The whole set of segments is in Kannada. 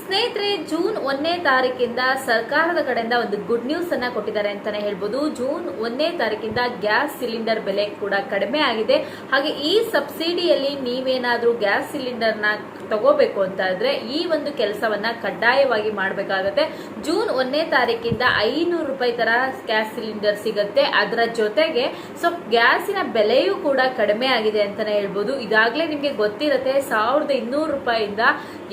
ಸ್ನೇಹಿತರೆ, ಜೂನ್ ಒಂದನೇ ತಾರೀಕಿಂದ ಸರ್ಕಾರದ ಕಡೆಯಿಂದ ಒಂದು ಗುಡ್ ನ್ಯೂಸ್ ಅನ್ನ ಕೊಟ್ಟಿದ್ದಾರೆ ಅಂತಾನೆ ಹೇಳ್ಬೋದು. ಜೂನ್ ಒಂದನೇ ತಾರೀಕಿಂದ ಗ್ಯಾಸ್ ಸಿಲಿಂಡರ್ ಬೆಲೆ ಕೂಡ ಕಡಿಮೆ ಆಗಿದೆ. ಹಾಗೆ ಈ ಸಬ್ಸಿಡಿಯಲ್ಲಿ ನೀವೇನಾದ್ರೂ ಗ್ಯಾಸ್ ಸಿಲಿಂಡರ್ನ ತಗೋಬೇಕು ಅಂತ ಇದ್ರೆ ಈ ಒಂದು ಕೆಲಸವನ್ನ ಕಡ್ಡಾಯವಾಗಿ ಮಾಡಬೇಕಾಗತ್ತೆ. ಜೂನ್ ಒಂದನೇ ತಾರೀಕಿಂದ ಐನೂರು ರೂಪಾಯಿ ತರ ಗ್ಯಾಸ್ ಸಿಲಿಂಡರ್ ಸಿಗುತ್ತೆ. ಅದರ ಜೊತೆಗೆ ಸೊ, ಗ್ಯಾಸಿನ ಬೆಲೆಯೂ ಕೂಡ ಕಡಿಮೆ ಆಗಿದೆ ಅಂತಾನೆ ಹೇಳ್ಬೋದು. ಇದಾಗಲೇ ನಿಮಗೆ ಗೊತ್ತಿರತ್ತೆ, ಸಾವಿರದ ಇನ್ನೂರು ರೂಪಾಯಿಂದ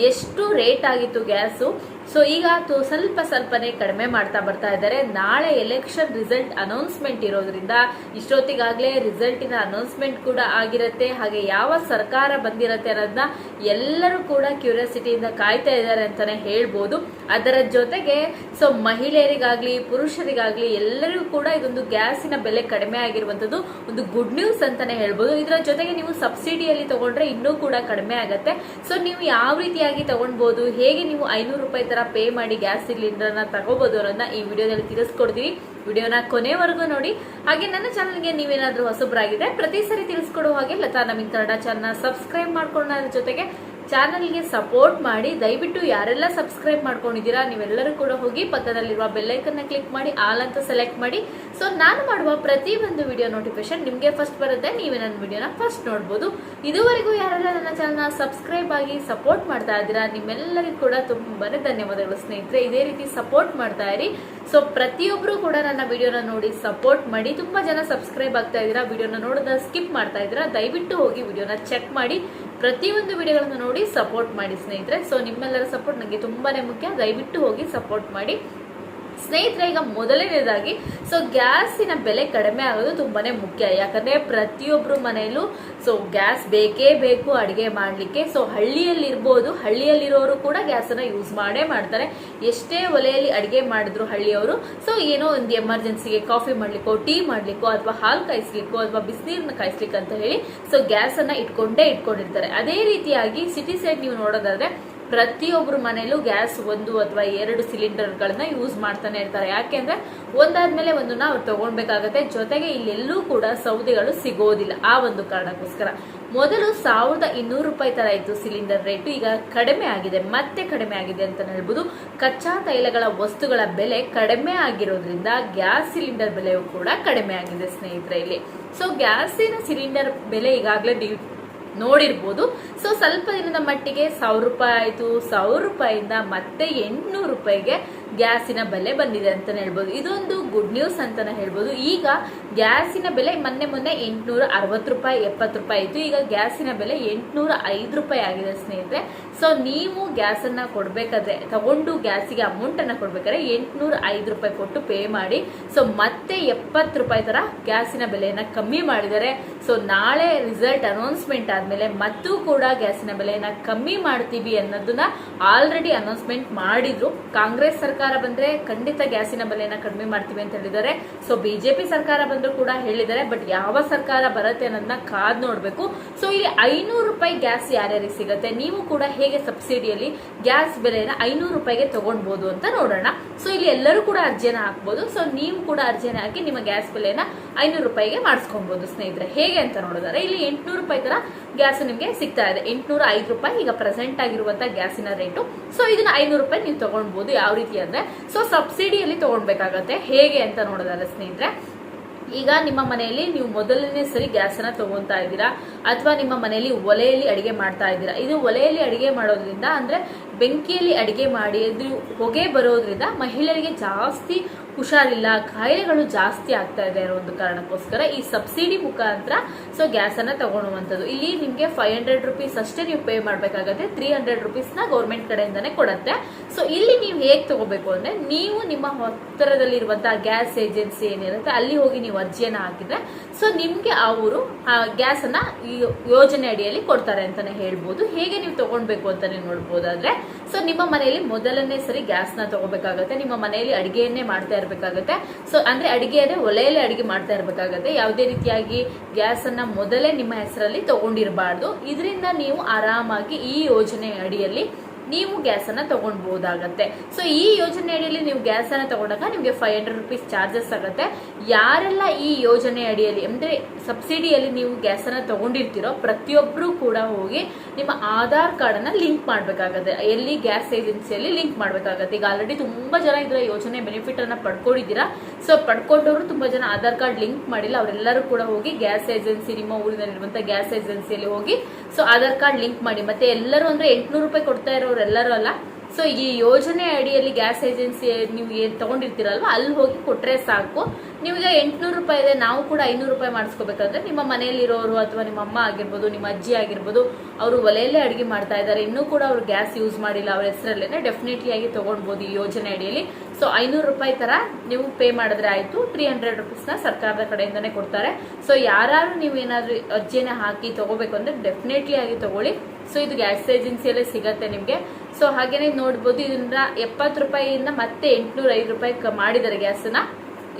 ಎಷ್ಟು ರೇಟ್ ಆಗಿತ್ತು ಗ್ಯಾಸು. ಸೊ ಈಗ ಸ್ವಲ್ಪ ಸ್ವಲ್ಪನೇ ಕಡಿಮೆ ಮಾಡ್ತಾ ಬರ್ತಾ ಇದ್ದಾರೆ. ನಾಳೆ ಎಲೆಕ್ಷನ್ ರಿಸಲ್ಟ್ ಅನೌನ್ಸ್ಮೆಂಟ್ ಇರೋದ್ರಿಂದ ಇಷ್ಟೊತ್ತಿಗಾಗಲೇ ರಿಸಲ್ಟಿನ ಅನೌನ್ಸ್ಮೆಂಟ್ ಕೂಡ ಆಗಿರುತ್ತೆ. ಹಾಗೆ ಯಾವ ಸರ್ಕಾರ ಬಂದಿರತ್ತೆ ಅನ್ನೋದನ್ನ ಎಲ್ಲರೂ ಕೂಡ ಕ್ಯೂರಿಯಾಸಿಟಿಯಿಂದ ಕಾಯ್ತಾ ಇದ್ದಾರೆ ಅಂತಾನೆ ಹೇಳ್ಬೋದು. ಅದರ ಜೊತೆಗೆ ಸೊ ಮಹಿಳೆಯರಿಗಾಗ್ಲಿ, ಪುರುಷರಿಗಾಗ್ಲಿ ಎಲ್ಲರಿಗೂ ಕೂಡ ಇದೊಂದು ಗ್ಯಾಸಿನ ಬೆಲೆ ಕಡಿಮೆ ಆಗಿರುವಂತದ್ದು ಒಂದು ಗುಡ್ ನ್ಯೂಸ್ ಅಂತಾನೆ ಹೇಳ್ಬೋದು. ಇದರ ಜೊತೆಗೆ ನೀವು ಸಬ್ಸಿಡಿಯಲ್ಲಿ ತಗೊಂಡ್ರೆ ಇನ್ನೂ ಕೂಡ ಕಡಿಮೆ ಆಗುತ್ತೆ. ಸೊ ನೀವು ಯಾವ ರೀತಿಯಾಗಿ ತಗೊಳ್ಬಹುದು ಹೇಗೆ ನೀವು ಐನೂರು ರೂಪಾಯಿ ತರ ಪೇ ಮಾಡಿ ಗ್ಯಾಸ್ ಸಿಲಿಂಡರ್ನ ತಗೋಬೋದು ಅನ್ನೋದನ್ನ ಈ ವಿಡಿಯೋದಲ್ಲಿ ತಿಳಿಸ್ಕೊಡ್ತೀವಿ. ವಿಡಿಯೋನ ಕೊನೆವರೆಗೂ ನೋಡಿ. ಹಾಗೆ ನನ್ನ ಚಾನಲ್ಗೆ ನೀವೇನಾದ್ರೂ ಹೊಸಬ್ರಾಗಿದೆ ಪ್ರತಿ ಸರಿ ತಿಳಿಸ್ಕೊಡೋ ಹಾಗೆ ಲತಾ ನಮಿನ್ ಕನ್ನಡ ಚಾನಲ್ ಸಬ್ಸ್ಕ್ರೈಬ್ ಮಾಡ್ಕೊಳ್ಳೋದ್ರ ಜೊತೆಗೆ. ಚಾನಲ್ಗೆ ಸಪೋರ್ಟ್ ಮಾಡಿ, ದಯವಿಟ್ಟು ಯಾರೆಲ್ಲ ಸಬ್ಸ್ಕ್ರೈಬ್ ಮಾಡ್ಕೊಂಡಿದ್ದೀರಾ, ನೀವೆಲ್ಲರೂ ಕೂಡ ಹೋಗಿ ಪಕ್ಕದಲ್ಲಿರುವ ಬೆಲ್ಲೈಕನ್ನ ಕ್ಲಿಕ್ ಮಾಡಿ, ಆಲ್ ಅಂತ ಸೆಲೆಕ್ಟ್ ಮಾಡಿ. ಸೊ ನಾನು ಮಾಡುವ ಪ್ರತಿ ಒಂದು ವಿಡಿಯೋ ನೋಟಿಫಿಕೇಶನ್ ನಿಮಗೆ ಫಸ್ಟ್ ಬರುತ್ತೆ. ನೀವೇ ನನ್ನ ವಿಡಿಯೋನ ಫಸ್ಟ್ ನೋಡ್ಬೋದು. ಇದುವರೆಗೂ ಯಾರೆಲ್ಲ ನನ್ನ ಚಾನಲ್ನ ಸಬ್ಸ್ಕ್ರೈಬ್ ಆಗಿ ಸಪೋರ್ಟ್ ಮಾಡ್ತಾ ಇದ್ದೀರಾ, ನಿಮ್ಮೆಲ್ಲರಿಗೂ ಕೂಡ ತುಂಬಾ ಧನ್ಯವಾದಗಳು ಸ್ನೇಹಿತರೆ. ಇದೇ ರೀತಿ ಸಪೋರ್ಟ್ ಮಾಡ್ತಾ ಇರಿ. ಸೊ ಪ್ರತಿಯೊಬ್ಬರು ಕೂಡ ನನ್ನ ವಿಡಿಯೋನ ನೋಡಿ ಸಪೋರ್ಟ್ ಮಾಡಿ. ತುಂಬಾ ಜನ ಸಬ್ಸ್ಕ್ರೈಬ್ ಆಗ್ತಾ ಇದ್ದೀರಾ ವಿಡಿಯೋನ ನೋಡೋದ ಸ್ಕಿಪ್ ಮಾಡ್ತಾ ಇದ್ದೀರಾ, ದಯವಿಟ್ಟು ಹೋಗಿ ವಿಡಿಯೋನ ಚೆಕ್ ಮಾಡಿ. ಪ್ರತಿಯೊಂದು ವಿಡಿಯೋಗಳನ್ನು ನೋಡಿ ಸಪೋರ್ಟ್ ಮಾಡಿ ಸ್ನೇಹಿತರೆ. ಸೊ ನಿಮ್ಮೆಲ್ಲರ ಸಪೋರ್ಟ್ ನನಗೆ ತುಂಬಾ ಮುಖ್ಯ. ದಯವಿಟ್ಟು ಹೋಗಿ ಸಪೋರ್ಟ್ ಮಾಡಿ. ಸ್ನೇಹಿತರೆ, ಈಗ ಮೊದಲನೇದಾಗಿ ಸೊ ಗ್ಯಾಸಿನ ಬೆಲೆ ಕಡಿಮೆ ಆಗೋದು ತುಂಬಾ ಮುಖ್ಯ. ಯಾಕಂದ್ರೆ ಪ್ರತಿಯೊಬ್ಬರು ಮನೆಯಲ್ಲೂ ಸೊ ಗ್ಯಾಸ್ ಬೇಕೇ ಬೇಕು ಅಡಿಗೆ ಮಾಡಲಿಕ್ಕೆ. ಸೊ ಹಳ್ಳಿಯಲ್ಲಿ ಇರ್ಬೋದು ಹಳ್ಳಿಯಲ್ಲಿರೋರು ಕೂಡ ಗ್ಯಾಸನ್ನು ಯೂಸ್ ಮಾಡೇ ಮಾಡ್ತಾರೆ. ಎಷ್ಟೇ ಒಲೆಯಲ್ಲಿ ಅಡಿಗೆ ಮಾಡಿದ್ರು ಹಳ್ಳಿಯವರು ಸೊ ಏನೋ ಒಂದು ಎಮರ್ಜೆನ್ಸಿಗೆ ಕಾಫಿ ಮಾಡಲಿಕ್ಕೋ ಟೀ ಮಾಡಲಿಕ್ಕೋ, ಅಥವಾ ಹಾಲು ಕಾಯಿಸ್ಲಿಕ್ಕೋ, ಅಥವಾ ಬಿಸಿನೀರನ್ನ ಕಾಯಿಸ್ಲಿಕ್ಕೆ ಅಂತ ಹೇಳಿ ಸೊ ಗ್ಯಾಸನ್ನು ಇಟ್ಕೊಂಡೇ ಇಟ್ಕೊಂಡಿರ್ತಾರೆ. ಅದೇ ರೀತಿಯಾಗಿ ಸಿಟಿ ಸೈಡ್ ನೀವು ನೋಡೋದಾದ್ರೆ ಪ್ರತಿಯೊಬ್ಬರ ಮನೆಯಲ್ಲೂ ಗ್ಯಾಸ್ ಒಂದು ಅಥವಾ ಎರಡು ಸಿಲಿಂಡರ್ಗಳನ್ನ ಯೂಸ್ ಮಾಡ್ತಾನೆ ಇರ್ತಾರೆ. ಯಾಕೆಂದ್ರೆ ಒಂದಾದ್ಮೇಲೆ ಒಂದನ್ನ ಅವ್ರು ತಗೊಳ್ಬೇಕಾಗತ್ತೆ. ಜೊತೆಗೆ ಇಲ್ಲೆಲ್ಲೂ ಕೂಡ ಸೌದೆಗಳು ಸಿಗೋದಿಲ್ಲ ಆ ಒಂದು ಕಾರಣಕ್ಕೋಸ್ಕರ. ಮೊದಲು ಸಾವಿರದ ಇನ್ನೂರು ರೂಪಾಯಿ ತರ ಇತ್ತು ಸಿಲಿಂಡರ್ ರೇಟು. ಈಗ ಕಡಿಮೆ ಆಗಿದೆ, ಮತ್ತೆ ಕಡಿಮೆ ಆಗಿದೆ ಅಂತ ಹೇಳ್ಬೋದು. ಕಚ್ಚಾ ತೈಲಗಳ ವಸ್ತುಗಳ ಬೆಲೆ ಕಡಿಮೆ ಆಗಿರೋದ್ರಿಂದ ಗ್ಯಾಸ್ ಸಿಲಿಂಡರ್ ಬೆಲೆಯೂ ಕೂಡ ಕಡಿಮೆ ಆಗಿದೆ ಸ್ನೇಹಿತರೆ ಇಲ್ಲಿ. ಸೊ ಗ್ಯಾಸಿನ ಸಿಲಿಂಡರ್ ಬೆಲೆ ಈಗಾಗಲೇ ನೋಡಿರ್ಬೋದು. ಸೊ ಸ್ವಲ್ಪ ದಿನದ ಮಟ್ಟಿಗೆ ಸಾವಿರ ರೂಪಾಯಿ ಆಯಿತು ಸಾವಿರ ರೂಪಾಯಿಂದ ಮತ್ತೆ ಎಂಟುನೂರು ರೂಪಾಯಿಗೆ ಗ್ಯಾಸಿನ ಬೆಲೆ ಬಂದಿದೆ ಅಂತಲೇ ಹೇಳ್ಬೋದು. ಇದೊಂದು ಗುಡ್ ನ್ಯೂಸ್ ಅಂತಲೇ ಹೇಳ್ಬೋದು. ಈಗ ಗ್ಯಾಸಿನ ಬೆಲೆ ಮೊನ್ನೆ ಮೊನ್ನೆ ಎಂಟುನೂರ ಅರವತ್ತು ರೂಪಾಯಿ, ಎಪ್ಪತ್ತು ರೂಪಾಯಿ ಇತ್ತು. ಈಗ ಗ್ಯಾಸಿನ ಬೆಲೆ ಎಂಟುನೂರ ಐದು ರೂಪಾಯಿ ಆಗಿದೆ ಸ್ನೇಹಿತರೆ. ಸೊ ನೀವು ಗ್ಯಾಸನ್ನು ಕೊಡಬೇಕಾದ್ರೆ, ತಗೊಂಡು ಗ್ಯಾಸಿಗೆ ಅಮೌಂಟನ್ನು ಕೊಡಬೇಕಾದ್ರೆ ಎಂಟುನೂರ ಐದು ರೂಪಾಯಿ ಕೊಟ್ಟು ಪೇ ಮಾಡಿ. ಸೊ ಮತ್ತೆ ಎಪ್ಪತ್ತು ರೂಪಾಯಿ ಥರ ಗ್ಯಾಸಿನ ಬೆಲೆಯನ್ನು ಕಮ್ಮಿ ಮಾಡಿದ್ದಾರೆ ಸೊ ನಾಳೆ ರಿಸಲ್ಟ್ ಅನೌನ್ಸ್ಮೆಂಟ್ ಆದಮೇಲೆ ಮತ್ತೂ ಕೂಡ ಗ್ಯಾಸಿನ ಬೆಲೆಯನ್ನು ಕಮ್ಮಿ ಮಾಡ್ತೀವಿ ಅನ್ನೋದನ್ನ ಆಲ್ರೆಡಿ ಅನೌನ್ಸ್ಮೆಂಟ್ ಮಾಡಿದ್ರು ಕಾಂಗ್ರೆಸ್ ಸರ್ಕಾರ. ಬಂದ್ರೆ ಖಂಡಿತ ಗ್ಯಾಸಿನ ಬೆಲೆಯನ್ನ ಕಡಿಮೆ ಮಾಡ್ತೀವಿ ಅಂತ ಹೇಳಿದ್ದಾರೆ. ಸೊ ಬಿಜೆಪಿ ಸರ್ಕಾರ ಬಂದ್ರು ಕೂಡ ಹೇಳಿದ್ದಾರೆ ಬಟ್ ಯಾವ ಸರ್ಕಾರ ಬರುತ್ತೆ ಅನ್ನೋದನ್ನ ಕಾದ್ ನೋಡ್ಬೇಕು. ಸೊ ಇಲ್ಲಿ ಐನೂರು ರೂಪಾಯಿ ಗ್ಯಾಸ್ ಯಾರ್ಯಾರಿಗೆ ಸಿಗುತ್ತೆ? ನೀವು ಕೂಡ ಹೇಗೆ ಸಬ್ಸಿಡಿಯಲ್ಲಿ ಗ್ಯಾಸ್ ಬೆಲೆಯನ್ನ ಐನೂರು ರೂಪಾಯಿಗೆ ತಗೊಳ್ಬಹುದು ಅಂತ ನೋಡೋಣ. ಸೊ ಇಲ್ಲಿ ಎಲ್ಲರೂ ಕೂಡ ಅರ್ಜಿಯನ್ನ ಹಾಕ್ಬಹುದು ಸೊ ನೀವು ಕೂಡ ಅರ್ಜಿಯನ್ನ ಹಾಕಿ ನಿಮ್ಮ ಗ್ಯಾಸ್ ಬೆಲೆಯನ್ನ ಐನೂರು ರೂಪಾಯಿಗೆ ಮಾಡಿಸ್ಕೊಬಹುದು ಸ್ನೇಹಿತರೆ. ಹೇಗೆ ಅಂತ ನೋಡಿದ್ರೆ, ಇಲ್ಲಿ ಎಂಟುನೂರು ರೂಪಾಯಿ ತರ ಗ್ಯಾಸ್ ನಿಮಗೆ ಸಿಗ್ತಾ ಇದೆ. ಎಂಟುನೂರ ಐದು ರೂಪಾಯಿ ಈಗ ಪ್ರೆಸೆಂಟ್ ಆಗಿರುವಂತಹ ಗ್ಯಾಸಿನ ರೇಟು ಸೊ ಇದನ್ನ ಐನೂರು ರೂಪಾಯಿ ನೀವು ತಗೊಳ್ಬಹುದು ಯಾವ ರೀತಿ ಅಂದ್ರೆ ಸೊ ಸಬ್ಸಿಡಿಯಲ್ಲಿ ತಗೊಳ್ಬೇಕಾಗತ್ತೆ. ಹೇಗೆ ಅಂತ ನೋಡೋದಲ್ಲ ಸ್ನೇಹಿತರೆ. ಈಗ ನಿಮ್ಮ ಮನೆಯಲ್ಲಿ ನೀವು ಮೊದಲನೇ ಸರಿ ಗ್ಯಾಸ್ ಅನ್ನ ತಗೊಂತಾ ಇದ್ದೀರಾ? ಅಥವಾ ನಿಮ್ಮ ಮನೆಯಲ್ಲಿ ಒಲೆಯಲ್ಲಿ ಅಡಿಗೆ ಮಾಡ್ತಾ ಇದ್ದೀರಾ? ಇದು ಒಲೆಯಲ್ಲಿ ಅಡಿಗೆ ಮಾಡೋದ್ರಿಂದ ಅಂದ್ರೆ ಬೆಂಕಿಯಲ್ಲಿ ಅಡಿಗೆ ಮಾಡಿ ಅದು ಹೊಗೆ ಬರೋದ್ರಿಂದ ಮಹಿಳೆಯರಿಗೆ ಜಾಸ್ತಿ ಹುಷಾರಿಲ್ಲ, ಕಾಯಿಲೆಗಳು ಜಾಸ್ತಿ ಆಗ್ತಾ ಇದೆ ಅನ್ನೋ ಒಂದು ಕಾರಣಕ್ಕೋಸ್ಕರ ಈ ಸಬ್ಸಿಡಿ ಮುಖಾಂತರ ಸೊ ಗ್ಯಾಸ್ ಅನ್ನ ತಗೊಳ್ಳುವಂಥದ್ದು. ಇಲ್ಲಿ ನಿಮಗೆ ಫೈವ್ ಹಂಡ್ರೆಡ್ ರುಪೀಸ್ ಅಷ್ಟೇ ನೀವು ಪೇ ಮಾಡಬೇಕಾಗುತ್ತೆ. ತ್ರೀ ಹಂಡ್ರೆಡ್ನ ಗೌರ್ಮೆಂಟ್ ಕಡೆಯಿಂದಾನೇ ಕೊಡುತ್ತೆ. ಸೊ ಇಲ್ಲಿ ನೀವು ಹೇಗೆ ತಗೋಬೇಕು ಅಂದ್ರೆ ನೀವು ನಿಮ್ಮ ಹತ್ತಿರದಲ್ಲಿರುವಂತಹ ಗ್ಯಾಸ್ ಏಜೆನ್ಸಿ ಏನಿರುತ್ತೆ, ಅಲ್ಲಿ ಹೋಗಿ ನೀವು ಅರ್ಜಿಯನ್ನ ಹಾಕಿದ್ರೆ. ಸೊ ನಿಮ್ಗೆ ಅವರು ಆ ಗ್ಯಾಸ್ ಅನ್ನ ಈ ಯೋಜನೆ ಅಡಿಯಲ್ಲಿ ಕೊಡ್ತಾರೆ ಅಂತಾನೆ ಹೇಳ್ಬೋದು. ಹೇಗೆ ನೀವು ತಗೊಳ್ಬೇಕು ಅಂತಾನೆ ನೋಡ್ಬೋದಾದ್ರೆ ಸೊ ನಿಮ್ಮ ಮನೆಯಲ್ಲಿ ಮೊದಲನೇ ಸರಿ ಗ್ಯಾಸ್ನ ತಗೋಬೇಕಾಗತ್ತೆ ನಿಮ್ಮ ಮನೆಯಲ್ಲಿ ಅಡಿಗೆಯನ್ನೇ ಮಾಡ್ತಾ ಇರಬೇಕಾಗತ್ತೆ. ಸೊ ಅಂದ್ರೆ ಅಡಿಗೆ ಒಲೆಯಲ್ಲೇ ಅಡಿಗೆ ಮಾಡ್ತಾ ಇರಬೇಕಾಗತ್ತೆ. ಯಾವುದೇ ರೀತಿಯಾಗಿ ಗ್ಯಾಸ್ ಅನ್ನ ಮೊದಲೇ ನಿಮ್ಮ ಹೆಸರಲ್ಲಿ ತಗೊಂಡಿರಬಾರ್ದು. ಇದರಿಂದ ನೀವು ಆರಾಮಾಗಿ ಈ ಯೋಜನೆ ಅಡಿಯಲ್ಲಿ ನೀವು ಗ್ಯಾಸನ್ನು ತೊಗೊಳ್ಬೋದಾಗತ್ತೆ ಸೊ ಈ ಯೋಜನೆ ಅಡಿಯಲ್ಲಿ ನೀವು ಗ್ಯಾಸನ್ನು ತಗೊಂಡಾಗ ನಿಮಗೆ ಫೈವ್ ಹಂಡ್ರೆಡ್ ರುಪೀಸ್ ಚಾರ್ಜಸ್ ಆಗುತ್ತೆ. ಯಾರೆಲ್ಲ ಈ ಯೋಜನೆ ಅಡಿಯಲ್ಲಿ, ಅಂದರೆ ಸಬ್ಸಿಡಿಯಲ್ಲಿ ನೀವು ಗ್ಯಾಸನ್ನು ತಗೊಂಡಿರ್ತೀರೋ ಪ್ರತಿಯೊಬ್ಬರೂ ಕೂಡ ಹೋಗಿ ನಿಮ್ಮ ಆಧಾರ್ ಕಾರ್ಡನ್ನು ಲಿಂಕ್ ಮಾಡಬೇಕಾಗತ್ತೆ. ಎಲ್ಲಿ ಗ್ಯಾಸ್ ಏಜೆನ್ಸಿಯಲ್ಲಿ ಲಿಂಕ್ ಮಾಡಬೇಕಾಗತ್ತೆ. ಈಗ ಆಲ್ರೆಡಿ ತುಂಬ ಜನ ಇದರ ಯೋಜನೆ ಬೆನಿಫಿಟ್ ಅನ್ನ ಪಡ್ಕೊಂಡಿದ್ದೀರಾ. ಸೊ ಪಡ್ಕೊಂಡವರು ತುಂಬ ಜನ ಆಧಾರ್ ಕಾರ್ಡ್ ಲಿಂಕ್ ಮಾಡಿಲ್ಲ. ಅವರೆಲ್ಲರೂ ಕೂಡ ಹೋಗಿ ಗ್ಯಾಸ್ ಏಜೆನ್ಸಿ, ನಿಮ್ಮ ಊರಿನಲ್ಲಿರುವಂಥ ಗ್ಯಾಸ್ ಏಜೆನ್ಸಿಯಲ್ಲಿ ಹೋಗಿ ಸೊ ಆಧಾರ್ ಕಾರ್ಡ್ ಲಿಂಕ್ ಮಾಡಿ. ಮತ್ತೆ ಎಲ್ಲರೂ ಅಂದ್ರೆ ಎಂಟುನೂರು ರೂಪಾಯಿ ಕೊಡ್ತಾ ಇರೋರು ಎಲ್ಲರೂ ಅಲ್ಲ. ಸೊ ಈ ಯೋಜನೆ ಅಡಿಯಲ್ಲಿ ಗ್ಯಾಸ್ ಏಜೆನ್ಸಿ ನೀವು ಏನ್ ತಗೊಂಡಿರ್ತೀರಲ್ವ, ಅಲ್ಲಿ ಹೋಗಿ ಕೊಟ್ರೆ ಸಾಕು. ನಿಮಗೆ ಎಂಟುನೂರು ರೂಪಾಯಿ ಇದೆ, ನಾವು ಕೂಡ ಐನೂರು ರೂಪಾಯಿ ಮಾಡಿಸ್ಕೋಬೇಕಂದ್ರೆ ನಿಮ್ಮ ಮನೆಯಲ್ಲಿರೋರು ಅಥವಾ ನಿಮ್ಮ ಅಮ್ಮ ಆಗಿರ್ಬೋದು, ನಿಮ್ಮ ಅಜ್ಜಿ ಆಗಿರ್ಬೋದು, ಅವರು ಒಲೆಯಲ್ಲೇ ಅಡುಗೆ ಮಾಡ್ತಾ ಇದ್ದಾರೆ. ಇನ್ನೂ ಕೂಡ ಅವರು ಗ್ಯಾಸ್ ಯೂಸ್ ಮಾಡಿಲ್ಲ, ಅವ್ರ ಹೆಸರಲ್ಲೇನೆ ಡೆಫಿನೆಟ್ಲಿ ಆಗಿ ತಗೊಳ್ಬೋದು ಈ ಯೋಜನೆ ಅಡಿಯಲ್ಲಿ. ಸೊ ಐನೂರು ರೂಪಾಯಿ ತರ ನೀವು ಪೇ ಮಾಡಿದ್ರೆ ಆಯ್ತು. ತ್ರೀ ಹಂಡ್ರೆಡ್ ರುಪೀಸ್ನ ಸರ್ಕಾರದ ಕಡೆಯಿಂದನೇ ಕೊಡ್ತಾರೆ. ಸೊ ಯಾರು ನೀವು ಏನಾದರೂ ಅರ್ಜಿನ ಹಾಕಿ ತಗೋಬೇಕು ಅಂದ್ರೆ ಡೆಫಿನೆಟ್ಲಿ ಆಗಿ ತಗೊಳ್ಳಿ. ಸೊ ಇದು ಗ್ಯಾಸ್ ಏಜೆನ್ಸಿಯಲ್ಲೇ ಸಿಗತ್ತೆ ನಿಮಗೆ. ಸೊ ಹಾಗೇನೆ ನೋಡ್ಬೋದು, ಇದನ್ನ ಎಪ್ಪತ್ತು ರೂಪಾಯಿಯಿಂದ ಮತ್ತೆ ಎಂಟುನೂರ ಐದು ರೂಪಾಯಿ ಮಾಡಿದ್ದಾರೆ ಗ್ಯಾಸನ್ನ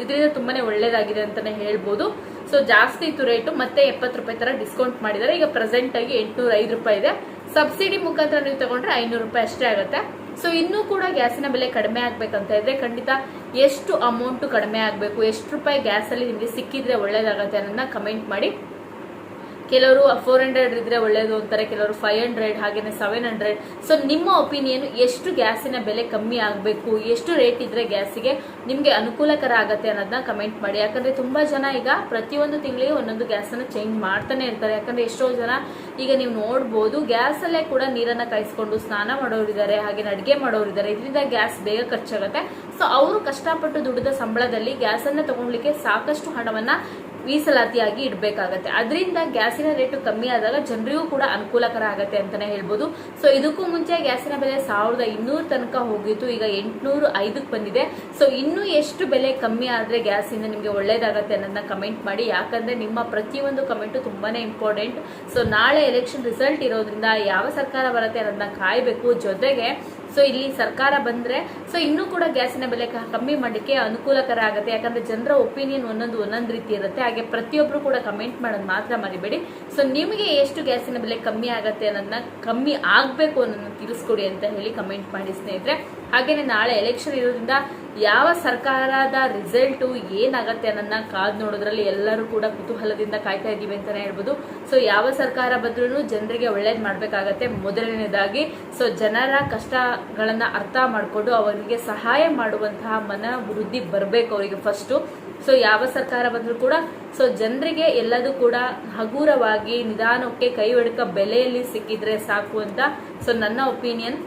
ಇದರಿಂದ ತುಂಬಾನೇ ಒಳ್ಳೇದಾಗಿದೆ ಅಂತಾನೆ ಹೇಳ್ಬೋದು. ಸೊ ಜಾಸ್ತಿ ಇತ್ತು ರೇಟು ಮತ್ತೆ ಎಪ್ಪತ್ತು ರೂಪಾಯಿ ತರ ಡಿಸ್ಕೌಂಟ್ ಮಾಡಿದ್ದಾರೆ. ಈಗ ಪ್ರೆಸೆಂಟ್ ಆಗಿ ಎಂಟುನೂರ ಐದು ರೂಪಾಯಿ ಇದೆ. ಸಬ್ಸಿಡಿ ಮುಖಾಂತರ ನೀವು ತಗೊಂಡ್ರೆ ಐನೂರು ರೂಪಾಯಿ ಅಷ್ಟೇ ಆಗುತ್ತೆ. ಸೊ ಇನ್ನೂ ಕೂಡ ಗ್ಯಾಸಿನ ಬೆಲೆ ಕಡಿಮೆ ಆಗ್ಬೇಕಂತ ಇದ್ರೆ ಖಂಡಿತ ಎಷ್ಟು ಅಮೌಂಟು ಕಡಿಮೆ ಆಗಬೇಕು, ಎಷ್ಟು ರೂಪಾಯಿ ಗ್ಯಾಸಲ್ಲಿ ನಿಮಗೆ ಸಿಕ್ಕಿದ್ರೆ ಒಳ್ಳೇದಾಗತ್ತೆ ಅನ್ನೋದನ್ನ ಕಮೆಂಟ್ ಮಾಡಿ. ಕೆಲವರು ಫೋರ್ ಹಂಡ್ರೆಡ್ ಇದ್ರೆ ಒಳ್ಳೇದು ಅಂತಾರೆ, ಕೆಲವರು ಫೈವ್ ಹಂಡ್ರೆಡ್ ಹಾಗೇನೆ ಸೆವೆನ್ ಹಂಡ್ರೆಡ್ ಸೊ ನಿಮ್ಮ ಒಪಿನಿಯನ್ ಎಷ್ಟು ಗ್ಯಾಸಿನ ಬೆಲೆ ಕಮ್ಮಿ ಆಗಬೇಕು, ಎಷ್ಟು ರೇಟ್ ಇದ್ರೆ ಗ್ಯಾಸಿಗೆ ನಿಮಗೆ ಅನುಕೂಲಕರ ಆಗುತ್ತೆ ಅನ್ನೋದನ್ನ ಕಮೆಂಟ್ ಮಾಡಿ. ಯಾಕಂದ್ರೆ ತುಂಬಾ ಜನ ಈಗ ಪ್ರತಿಯೊಂದು ತಿಂಗಳಿಗೆ ಒಂದೊಂದು ಗ್ಯಾಸನ್ನು ಚೇಂಜ್ ಮಾಡ್ತಾನೆ ಇರ್ತಾರೆ. ಯಾಕಂದ್ರೆ ಎಷ್ಟೋ ಜನ ಈಗ ನೀವು ನೋಡ್ಬೋದು, ಗ್ಯಾಸಲ್ಲೇ ಕೂಡ ನೀರನ್ನ ಕಾಯಿಸ್ಕೊಂಡು ಸ್ನಾನ ಮಾಡೋರಿದ್ದಾರೆ ಹಾಗೆ ಅಡುಗೆ ಮಾಡೋರಿದ್ದಾರೆ ಇದರಿಂದ ಗ್ಯಾಸ್ ಬೇಗ ಖರ್ಚಾಗುತ್ತೆ. ಸೊ ಅವರು ಕಷ್ಟಪಟ್ಟು ದುಡಿದ ಸಂಬಳದಲ್ಲಿ ಗ್ಯಾಸನ್ನ ತಗೊಳ್ಳಿಕ್ಕೆ ಸಾಕಷ್ಟು ಹಣವನ್ನ ಮೀಸಲಾತಿಯಾಗಿ ಇಡಬೇಕಾಗತ್ತೆ. ಅದರಿಂದ ಗ್ಯಾಸಿನ ರೇಟು ಕಮ್ಮಿ ಆದಾಗ ಜನರಿಗೂ ಕೂಡ ಅನುಕೂಲಕರ ಆಗತ್ತೆ ಅಂತಾನೆ ಹೇಳ್ಬೋದು. ಸೊ ಇದಕ್ಕೂ ಮುಂಚೆ ಗ್ಯಾಸಿನ ಬೆಲೆ ಸಾವಿರದ ಇನ್ನೂರು ತನಕ ಹೋಗಿತ್ತು, ಈಗ ಎಂಟುನೂರು ಐದಕ್ಕೆ ಬಂದಿದೆ. ಸೊ ಇನ್ನೂ ಎಷ್ಟು ಬೆಲೆ ಕಮ್ಮಿ ಆದರೆ ಗ್ಯಾಸಿಂದ ನಿಮಗೆ ಒಳ್ಳೇದಾಗತ್ತೆ ಅನ್ನೋದನ್ನ ಕಮೆಂಟ್ ಮಾಡಿ. ಯಾಕಂದ್ರೆ ನಿಮ್ಮ ಪ್ರತಿಯೊಂದು ಕಮೆಂಟು ತುಂಬಾನೇ ಇಂಪಾರ್ಟೆಂಟ್. ಸೊ ನಾಳೆ ಎಲೆಕ್ಷನ್ ರಿಸಲ್ಟ್ ಇರೋದ್ರಿಂದ ಯಾವ ಸರ್ಕಾರ ಬರುತ್ತೆ ಅನ್ನೋದನ್ನ ಕಾಯಬೇಕು. ಜೊತೆಗೆ ಸೊ ಇಲ್ಲಿ ಸರ್ಕಾರ ಬಂದ್ರೆ ಸೊ ಇನ್ನೂ ಕೂಡ ಗ್ಯಾಸಿನ ಬೆಲೆ ಕಮ್ಮಿ ಮಾಡಲಿಕ್ಕೆ ಅನುಕೂಲಕರ ಆಗುತ್ತೆ. ಯಾಕಂದ್ರೆ ಜನರ ಒಪಿನಿಯನ್ ಒಂದೊಂದು ಒಂದೊಂದು ರೀತಿ ಇರುತ್ತೆ. ಹಾಗೆ ಪ್ರತಿಯೊಬ್ಬರು ಕೂಡ ಕಮೆಂಟ್ ಮಾಡೋದು ಮಾತ್ರ ಮರಿಬೇಡಿ. ಸೊ ನಿಮಗೆ ಎಷ್ಟು ಗ್ಯಾಸಿನ ಬೆಲೆ ಕಮ್ಮಿ ಆಗುತ್ತೆ ಅನ್ನೋದನ್ನ ಕಮ್ಮಿ ಆಗಬೇಕು ಅನ್ನೋದನ್ನ ತಿಳಿಸ್ಕೊಡಿ ಅಂತ ಹೇಳಿ ಕಮೆಂಟ್ ಮಾಡಿ ಸ್ನೇಹಿತರೆ. ಹಾಗೆಯೇ ನಾಳೆ ಎಲೆಕ್ಷನ್ ಇರೋದ್ರಿಂದ ಯಾವ ಸರ್ಕಾರದ ರಿಸಲ್ಟು ಏನಾಗತ್ತೆ ಅನ್ನೋದನ್ನ ಕಾದ್ ನೋಡೋದ್ರಲ್ಲಿ ಎಲ್ಲರೂ ಕೂಡ ಕುತೂಹಲದಿಂದ ಕಾಯ್ತಾ ಇದ್ದೀವಿ ಅಂತಾನೆ ಹೇಳ್ಬೋದು. ಸೊ ಯಾವ ಸರ್ಕಾರ ಬಂದ್ರೂ ಜನರಿಗೆ ಒಳ್ಳೇದು ಮಾಡಬೇಕಾಗತ್ತೆ. ಮೊದಲನೇದಾಗಿ ಸೊ ಜನರ ಕಷ್ಟಗಳನ್ನ ಅರ್ಥ ಮಾಡಿಕೊಂಡು ಅವರಿಗೆ ಸಹಾಯ ಮಾಡುವಂತಹ ಮನ ವೃದ್ಧಿ ಬರಬೇಕು ಅವರಿಗೆ ಫಸ್ಟು ಸೊ ಯಾವ ಸರ್ಕಾರ ಬಂದರೂ ಕೂಡ ಸೊ ಜನರಿಗೆ ಎಲ್ಲದೂ ಕೂಡ ಹಗುರವಾಗಿ ನಿಧಾನಕ್ಕೆ ಕೈ ಬೆಲೆಯಲ್ಲಿ ಸಿಕ್ಕಿದ್ರೆ ಸಾಕು ಅಂತ. ಸೊ ನನ್ನ ಒಪಿನಿಯನ್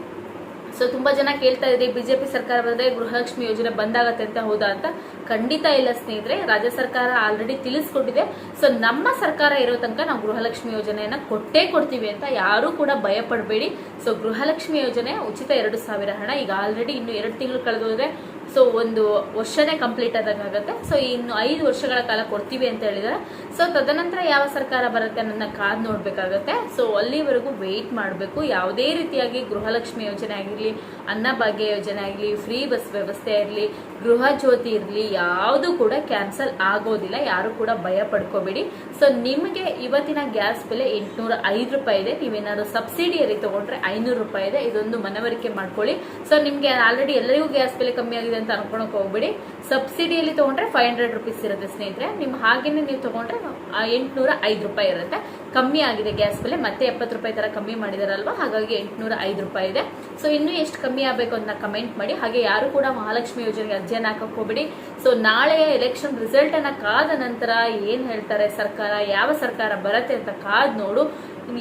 ಸೊ ತುಂಬ ಜನ ಕೇಳ್ತಾ ಇದ್ರಿ, ಬಿಜೆಪಿ ಸರ್ಕಾರ ಬಂದ್ರೆ ಗೃಹಲಕ್ಷ್ಮಿ ಯೋಜನೆ ಬಂದಾಗತ್ತೆ ಅಂತ ಹೌದಾ ಅಂತ? ಖಂಡಿತ ಇಲ್ಲ ಸ್ನೇಹಿತರೆ, ರಾಜ್ಯ ಸರ್ಕಾರ ಆಲ್ರೆಡಿ ತಿಳಿಸ್ಕೊಟ್ಟಿದೆ. ಸೊ ನಮ್ಮ ಸರ್ಕಾರ ಇರೋ ತನಕ ನಾವು ಗೃಹಲಕ್ಷ್ಮಿ ಯೋಜನೆಯನ್ನ ಕೊಟ್ಟೇ ಕೊಡ್ತೀವಿ ಅಂತ ಯಾರೂ ಕೂಡ ಭಯ ಪಡಬೇಡಿ ಸೊ ಗೃಹಲಕ್ಷ್ಮಿ ಯೋಜನೆ ಉಚಿತ ಎರಡು ಸಾವಿರ ಹಣ. ಈಗ ಆಲ್ರೆಡಿ ಇನ್ನು ಎರಡು ತಿಂಗಳು ಕಳೆದೋದ್ರೆ ಸೊ ಒಂದು ವರ್ಷನೇ ಕಂಪ್ಲೀಟ್ ಆದಂಗಾಗತ್ತೆ. ಸೊ ಇನ್ನು ಐದು ವರ್ಷಗಳ ಕಾಲ ಕೊಡ್ತೀವಿ ಅಂತ ಹೇಳಿದ್ದಾರೆ ಸೊ ತದನಂತರ ಯಾವ ಸರ್ಕಾರ ಬರುತ್ತೆ ಅನ್ನೋದನ್ನ ಕಾದ್ ನೋಡ್ಬೇಕಾಗತ್ತೆ. ಸೊ ಅಲ್ಲಿವರೆಗೂ ವೆಯ್ಟ್ ಮಾಡಬೇಕು. ಯಾವುದೇ ರೀತಿಯಾಗಿ ಗೃಹಲಕ್ಷ್ಮಿ ಯೋಜನೆ ಆಗಿರಲಿ ಅನ್ನಭಾಗ್ಯ ಯೋಜನೆ ಆಗಲಿ ಫ್ರೀ ಬಸ್ ವ್ಯವಸ್ಥೆ ಇರಲಿ, ಗೃಹ ಜ್ಯೋತಿ ಇರಲಿ, ಯಾವುದು ಕೂಡ ಕ್ಯಾನ್ಸಲ್ ಆಗೋದಿಲ್ಲ. ಯಾರು ಕೂಡ ಭಯ ಪಡ್ಕೋಬೇಡಿ. ಸೊ ನಿಮಗೆ ಇವತ್ತಿನ ಗ್ಯಾಸ್ ಬೆಲೆ ಎಂಟುನೂರ ಐದು ರೂಪಾಯಿ ಇದೆ. ನೀವೇನಾದ್ರು ಸಬ್ಸಿಡಿಯಲ್ಲಿ ತಗೊಂಡ್ರೆ ಐನೂರು ರೂಪಾಯಿ ಇದೆ. ಇದೊಂದು ಮನವರಿಕೆ ಮಾಡ್ಕೊಳ್ಳಿ. ಸೊ ನಿಮಗೆ ಆಲ್ರೆಡಿ ಎಲ್ಲರಿಗೂ ಗ್ಯಾಸ್ ಬೆಲೆ ಕಮ್ಮಿ ಆಗಿದೆ ಅಂತ ಅನ್ಕೊಳಕ್ ಹೋಗ್ಬಿಡಿ. ಸಬ್ಸಿಡಿಯಲ್ಲಿ ತಗೊಂಡ್ರೆ ಫೈವ್ ಹಂಡ್ರೆಡ್ ರುಪೀಸ್ ಇರುತ್ತೆ ಸ್ನೇಹಿತರೆ. ನಿಮ್ ಹಾಗೇನೆ ನೀವು ತಗೊಂಡ್ರೆ ಎಂಟುನೂರ ಐದು ರೂಪಾಯಿ ಇರುತ್ತೆ. ಕಮ್ಮಿ ಆಗಿದೆ ಗ್ಯಾಸ್ ಬೆಲೆ. ಮತ್ತೆ ಎಪ್ಪತ್ತು ರೂಪಾಯಿ ತರ ಕಮ್ಮಿ ಮಾಡಿದಾರಲ್ವಾ? ಹಾಗಾಗಿ ಎಂಟುನೂರ ಐದು ರೂಪಾಯಿ ಇದೆ. ಸೊ ಇನ್ನೂ ಎಷ್ಟು ಕಮ್ಮಿ ಆಗಬೇಕು ಅಂತ ಕಮೆಂಟ್ ಮಾಡಿ. ಹಾಗೆ ಯಾರು ಕೂಡ ಮಹಾಲಕ್ಷ್ಮಿ ಯೋಜನೆಗೆ ಅರ್ಜಿಯನ್ನು ಹಾಕಕ್ ಹೋಗ್ಬಿಡಿ. ಸೊ ನಾಳೆಯ ಎಲೆಕ್ಷನ್ ರಿಸಲ್ಟ್ ಅನ್ನ ಕಾದ ನಂತರ ಏನ್ ಹೇಳ್ತಾರೆ ಸರ್ಕಾರ? ಯಾವ ಸರ್ಕಾರ ಬರುತ್ತೆ ಅಂತ ಕಾದ್ ನೋಡು.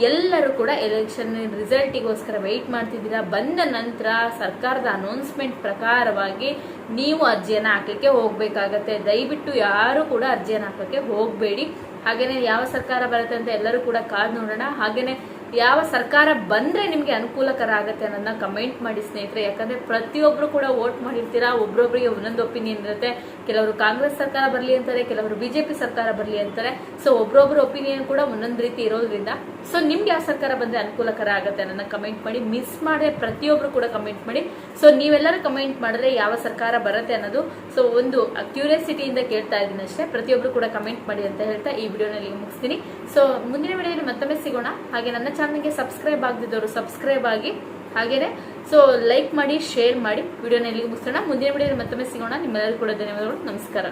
ಎಲ್ಲರೂ ಕೂಡ ಎಲೆಕ್ಷನ್ ರಿಸಲ್ಟಿಗೋಸ್ಕರ ವೆಯ್ಟ್ ಮಾಡ್ತಿದ್ದೀರಾ? ಬಂದ ನಂತರ ಸರ್ಕಾರದ ಅನೌನ್ಸ್ಮೆಂಟ್ ಪ್ರಕಾರವಾಗಿ ನೀವು ಅರ್ಜಿಯನ್ನು ಹಾಕಲಿಕ್ಕೆ ಹೋಗಬೇಕಾಗತ್ತೆ. ದಯವಿಟ್ಟು ಯಾರು ಕೂಡ ಅರ್ಜಿಯನ್ನು ಹಾಕೋಕ್ಕೆ ಹೋಗಬೇಡಿ. ಹಾಗೆಯೇ ಯಾವ ಸರ್ಕಾರ ಬರುತ್ತೆ ಅಂತ ಎಲ್ಲರೂ ಕೂಡ ಕಾದು ನೋಡೋಣ. ಹಾಗೇನೆ ಯಾವ ಸರ್ಕಾರ ಬಂದ್ರೆ ನಿಮಗೆ ಅನುಕೂಲಕರ ಆಗುತ್ತೆ ಅನ್ನೋದನ್ನ ಕಮೆಂಟ್ ಮಾಡಿ ಸ್ನೇಹಿತರೆ. ಯಾಕಂದ್ರೆ ಪ್ರತಿಯೊಬ್ರು ಕೂಡ ವೋಟ್ ಮಾಡಿರ್ತೀರಾ, ಒಬ್ರೊಬ್ರಿಗೆ ಒಂದೊಂದು ಒಪಿನಿಯನ್ ಇರುತ್ತೆ. ಕೆಲವರು ಕಾಂಗ್ರೆಸ್ ಸರ್ಕಾರ ಬರಲಿ ಅಂತಾರೆ, ಕೆಲವರು ಬಿಜೆಪಿ ಸರ್ಕಾರ ಬರಲಿ ಅಂತಾರೆ. ಸೊ ಒಬ್ರೊಬ್ರು ಒಪಿನಿಯನ್ ಕೂಡ ಒಂದೊಂದು ರೀತಿ ಇರೋದ್ರಿಂದ. ಸೊ ನಿಮ್ಗೆ ಯಾವ ಸರ್ಕಾರ ಬಂದ್ರೆ ಅನುಕೂಲಕರ ಆಗುತ್ತೆ ಅನ್ನೋದನ್ನ ಕಮೆಂಟ್ ಮಾಡಿ ಮಿಸ್ ಮಾಡದೆ ಪ್ರತಿಯೊಬ್ರು ಕೂಡ ಕಮೆಂಟ್ ಮಾಡಿ. ಸೊ ನೀವೆಲ್ಲರೂ ಕಮೆಂಟ್ ಮಾಡಿದ್ರೆ ಯಾವ ಸರ್ಕಾರ ಬರುತ್ತೆ ಅನ್ನೋದು. ಸೊ ಒಂದು ಕ್ಯೂರಿಯಾಸಿಟಿಯಿಂದ ಕೇಳ್ತಾ ಇದ್ದೀನಿ ಅಷ್ಟೇ. ಪ್ರತಿಯೊಬ್ರು ಕೂಡ ಕಮೆಂಟ್ ಮಾಡಿ ಅಂತ ಹೇಳ್ತಾ ಈ ವಿಡಿಯೋನಲ್ಲಿ ಮುಗಿಸ್ತೀನಿ. ಸೊ ಮುಂದಿನ ವಿಡಿಯೋದಲ್ಲಿ ಮತ್ತೊಮ್ಮೆ ಸಿಗೋಣ. ಹಾಗೆ ನನ್ನ ಚಾನಲ್ಗೆ ಸಬ್ಸ್ಕ್ರೈಬ್ ಆಗದಿದ್ದವರು ಸಬ್ಸ್ಕ್ರೈಬ್ ಆಗಿ. ಹಾಗೇನೆ. ಸೊ ಲೈಕ್ ಮಾಡಿ ಶೇರ್ ಮಾಡಿ. ವಿಡಿಯೋನ ಎಲ್ಲಿಗೆ ಮುಗಿಸೋಣ. ಮುಂದಿನ ವಿಡಿಯೋದಲ್ಲಿ ಮತ್ತೊಮ್ಮೆ ಸಿಗೋಣ. ನಿಮ್ಮೆಲ್ಲರೂ ಕೂಡ ಧನ್ಯವಾದಗಳು. ನಮಸ್ಕಾರ.